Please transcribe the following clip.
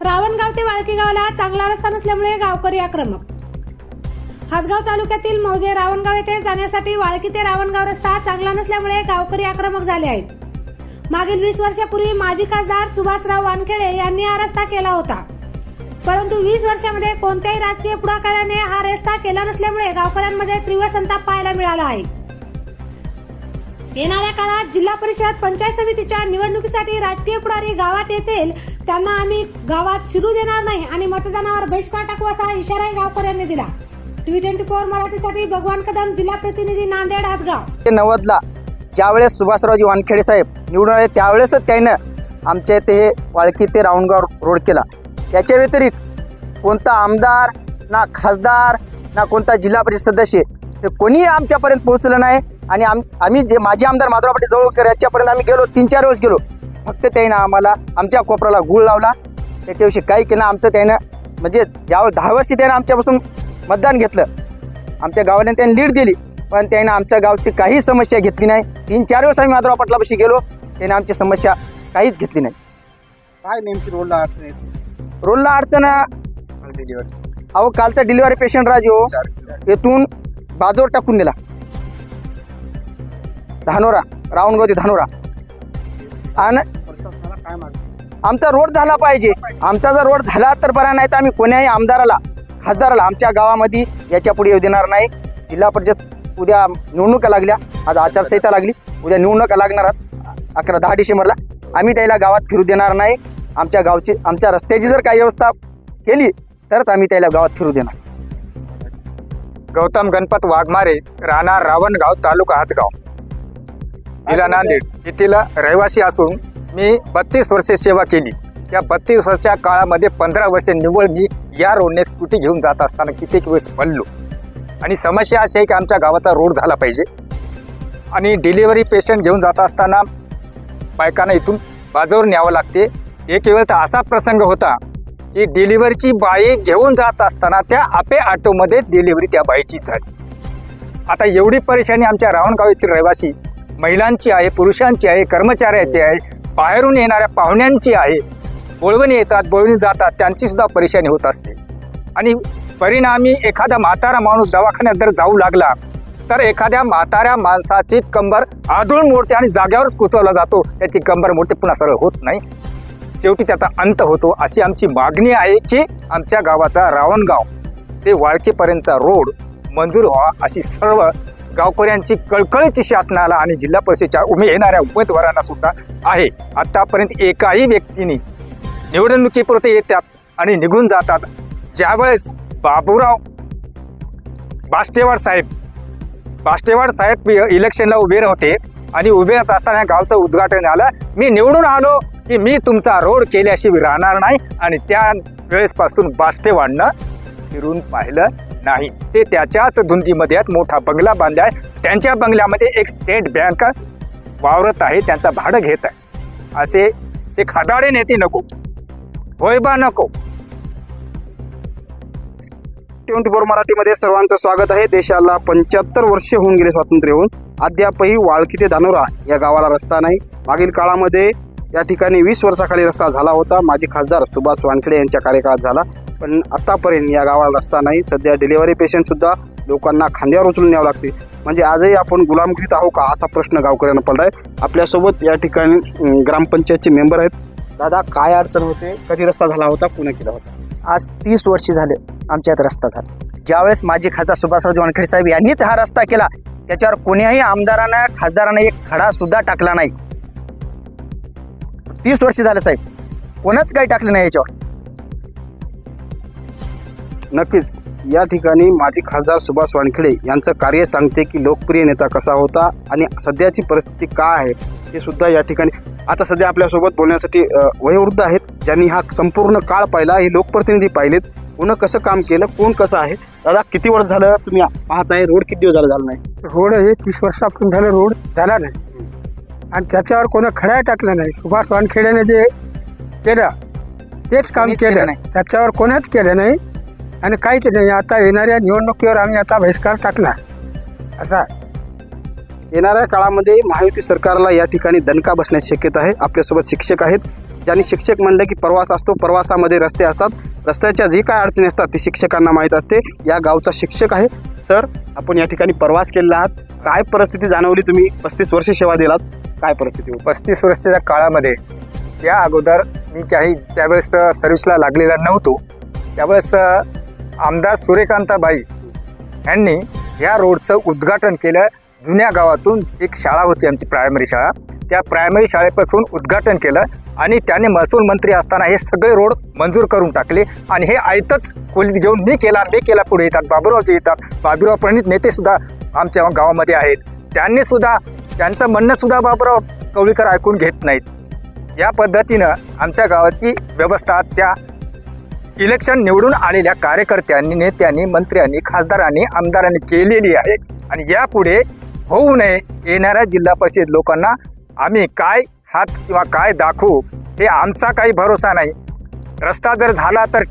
रावणगाव ते वाळकी गावाला चांगला रस्ता नसल्यामुळे गावकरी आक्रमक. हातगाव तालुक्यातील मौजे रावणगाव येथे जाण्यासाठी वाळकी ते रावणगाव रस्ता चांगला नसल्यामुळे गावकरी आक्रमक झाले आहेत. मागील वीस वर्षापूर्वी माजी खासदार सुभाषराव वानखेडे यांनी हा रस्ता केला होता. परंतु वीस वर्षामध्ये कोणत्याही राजकीय पुढाकाराने हा रस्ता केला नसल्यामुळे गावकऱ्यांमध्ये तीव्र संताप पाहायला मिळाला आहे. येणाऱ्या काळात जिल्हा परिषद पंचायत समितीच्या निवडणुकीसाठी राजकीय पुढारी गावात येतील. त्यांना आम्ही गावात शिरू देणार नाही आणि मतदानावर बहिष्कार टाकू असा इशाराही गावकऱ्यांनी दिला. टीव्ही ट्वेंटी फोर मराठीसाठी भगवान कदम जिल्हा प्रतिनिधी नांदेड हातगाव. ते नव्वदला ज्यावेळेस सुभाषरावजी वानखेडे साहेब निवडून आले त्यावेळेसच त्यानं आमच्या इथे हे वाळकी ते राऊंडगाव रोड केला. त्याच्या व्यतिरिक्त कोणता आमदार ना खासदार ना कोणता जिल्हा परिषद सदस्य हे कोणीही आमच्यापर्यंत पोहोचलं नाही. आणि आम आम्ही जे माजी आमदार माधवराव पाटील जवळकर याच्यापर्यंत आम्ही गेलो तीन चार वेळेस गेलो. फक्त त्यानं आम्हाला आमच्या कोपऱ्याला गुळ लावला. त्याच्याविषयी काही केलं आमचं त्यानं म्हणजे यावेळी दहा वर्षी त्यानं आमच्यापासून मतदान घेतलं. आमच्या गावाने त्यांनी लीड दिली. पण त्याने आमच्या गावची काही समस्या घेतली नाही. तीन चार वेळेस आम्ही माधवराव पाटलापाशी गेलो. त्याने आमची समस्या काहीच घेतली नाही. काय नेमकी रोडला अडचण रोडला अडचण अहो कालचा डिलिव्हरी पेशंट राजू येथून बाजूवर टाकून दिला. धानोरा रावणगाव ते धानोरा. आणि काय आमचा रोड झाला पाहिजे. आमचा जर रोड झाला तर बरा नाही तर आम्ही कोण्याही आमदाराला खासदाराला आमच्या गावामध्ये याच्यापुढे येऊ देणार नाही. जिल्हा परिषद उद्या निवडणुका लागल्या. आज आचारसंहिता लागली. उद्या निवडणुका लागणार अकरा दहा डिसेंबरला. आम्ही त्याला गावात फिरू देणार नाही. आमच्या गावची आमच्या रस्त्याची जर काही व्यवस्था केली तरच आम्ही त्याला गावात फिरू देणार. गौतम गणपत वाघमारे राहणार रावणगाव तालुका हातगाव. जिल्हा नांदेड येथील रहिवासी असून मी बत्तीस वर्षे सेवा केली. त्या बत्तीस वर्षाच्या काळामध्ये पंधरा वर्षे निव्वळ मी या रोडने स्कूटी घेऊन जात असताना कित्येक वेळेस पडलो. आणि समस्या अशी आहे की आमच्या गावाचा रोड झाला पाहिजे. आणि डिलिव्हरी पेशंट घेऊन जात असताना बायकांना इथून बाजूवर न्यावं लागते. एक वेळ तर असा प्रसंग होता की डिलिव्हरीची बाई घेऊन जात असताना त्या आपे ऑटोमध्ये डिलिव्हरी त्या बाईची झाली. आता एवढी परेशानी आमच्या रावणगाव येथील रहिवासी महिलांची आहे पुरुषांची आहे कर्मचाऱ्याची आहे बाहेरून येणाऱ्या पाहुण्यांची आहे. बोळवणी येतात बोळवणी जातात त्यांचीसुद्धा परेशानी होत असते. आणि परिणामी एखादा म्हातारा माणूस दवाखान्यात जर जाऊ लागला तर एखाद्या म्हाताऱ्या माणसाची कंबर आदळून मोडते आणि जाग्यावर कुचवला जातो. त्याची कंबर मोडते पुन्हा सरळ होत नाही. शेवटी त्याचा अंत होतो. अशी आमची मागणी आहे की आमच्या गावाचा रावणगाव ते वाळकीपर्यंतचा रोड मंजूर व्हावा अशी सर्व गावकऱ्यांची कळकळीची शासनाला आणि जिल्हा परिषदेच्या उमे येणाऱ्या उमेदवारांना सुद्धा आहे. आतापर्यंत एकाही व्यक्तीने निवडणुकीपुरते येतात आणि निघून जातात. ज्यावेळेस बाबूराव बाष्टेवाड साहेब बाष्टेवाड साहेब इलेक्शनला उभे होते आणि उभे राहत असताना या गावचं उद्घाटन आलं मी निवडून आलो की मी तुमचा रोड केल्याशिवाय राहणार नाही आणि त्या वेळेसपासून बाष्टेवाडनं फिरून पाहिलं. नाही. ते त्याच्याच धुंदीमध्ये आहेत. मोठा बंगला बांधला आहे. त्यांच्या बंगल्यामध्ये एक स्टेट बँक वावरत आहे. त्यांचा भाडं घेत आहे. असे ते खदाडे नेते नको. होय बा नको. ट्वेंटी फोर मराठीमध्ये सर्वांचं स्वागत आहे. देशाला पंच्याहत्तर वर्ष होऊन गेले स्वातंत्र्य होऊन. अद्यापही वाळकी ते धानोरा या गावाला रस्ता नाही. मागील काळामध्ये या ठिकाणी वीस वर्षाखाली रस्ता झाला होता. माजी खासदार सुभाष वानखेडे यांच्या कार्यकाळात झाला. पण आतापर्यंत या गावाला रस्ता नाही सध्या डिलिव्हरी पेशंटसुद्धा लोकांना खांद्यावर उचलून न्यावं लागते. म्हणजे आजही आपण गुलामगिरीत आहो का असा प्रश्न गावकऱ्यांना आहे आपल्यासोबत या ठिकाणी ग्रामपंचायतचे मेंबर आहेत. दादा काय अडचण होते? कधी रस्ता झाला होता? पुणे केला होता. आज तीस वर्ष झाले आमच्या रस्ता झाला. ज्यावेळेस माजी खासदार सुभाषराव वानखेडे साहेब यांनीच हा रस्ता केला त्याच्यावर कोणीही आमदारानं खासदारानं एक खडा सुद्धा टाकला नाही. तीस वर्ष झाले साहेब. कोणच काही टाकलं नाही याच्यावर. नक्कीच. या ठिकाणी माजी खासदार सुभाष वानखेडे यांचं कार्य सांगते की लोकप्रिय नेता कसा होता आणि सध्याची परिस्थिती काय आहे हे सुद्धा या ठिकाणी. आता सध्या आपल्यासोबत बोलण्यासाठी वयोवृद्ध आहेत ज्यांनी हा संपूर्ण काळ पाहिला हे लोकप्रतिनिधी पाहिलेत. कोण कसं काम केलं कोण कसं आहे? दादा किती वर्ष झालं तुम्ही पाहताय रोड किती दिवस झालं झालं नाही? रोड हे तीस वर्षापासून झालं रोड झाला नाही. आणि त्याच्यावर कोणा खड्या टाकला नाही. सुभाष वानखेडेने जे केलं तेच काम केलं नाही. त्याच्यावर कोणाच केलं नाही. आणि काहीच नाही. आता येणाऱ्या निवडणुकीवर आम्ही आता बहिष्कार टाकला. असा येणाऱ्या काळामध्ये महायुती सरकारला या ठिकाणी दणका बसण्याची शक्यता आहे. आपल्यासोबत शिक्षक आहेत. ज्यांनी शिक्षक म्हणलं की प्रवास असतो प्रवासामध्ये रस्ते असतात. रस्त्याच्या जी काय अडचणी असतात ती शिक्षकांना माहीत असते. या गावचा शिक्षक आहे. सर आपण या ठिकाणी प्रवास केलेला आहात. काय परिस्थिती जाणवली तुम्ही? पस्तीस वर्ष सेवा दिलात. काय परिस्थिती पस्तीस वर्षाच्या काळामध्ये त्या अगोदर मी काही त्यावेळेस सर्व्हिसला लागलेला नव्हतो त्यावेळेस आमदार सूर्यकांताबाई यांनी या रोडचं उद्घाटन केलं. जुन्या गावातून एक शाळा होती आमची प्रायमरी शाळा. त्या प्रायमरी शाळेपासून उद्घाटन केलं आणि त्याने महसूल मंत्री असताना हे सगळे रोड मंजूर करून टाकले आणि हे आयतच खोलीत घेऊन मी केला मी केला पुढे येतात बाबुरावचे येतात बाबुराव प्रणित नेतेसुद्धा आमच्या गावामध्ये आहेत. त्यांनी सुद्धा त्यांचं म्हणणंसुद्धा बाबुराव कवळीकर ऐकून घेत नाहीत. या पद्धतीनं आमच्या गावाची व्यवस्था त्या इलेक्शन निवडून आलेल्या कार्यकर्त्यांनी नेत्यांनी मंत्र्यांनी खासदारांनी आमदारांनी केलेली आहे. आणि यापुढे होऊ नये येणाऱ्या जिल्हा परिषद लोकांना आम्ही काय हात किंवा काय दाखवू हे आमचा काही भरोसा नाही. रस्ता जर झाला तर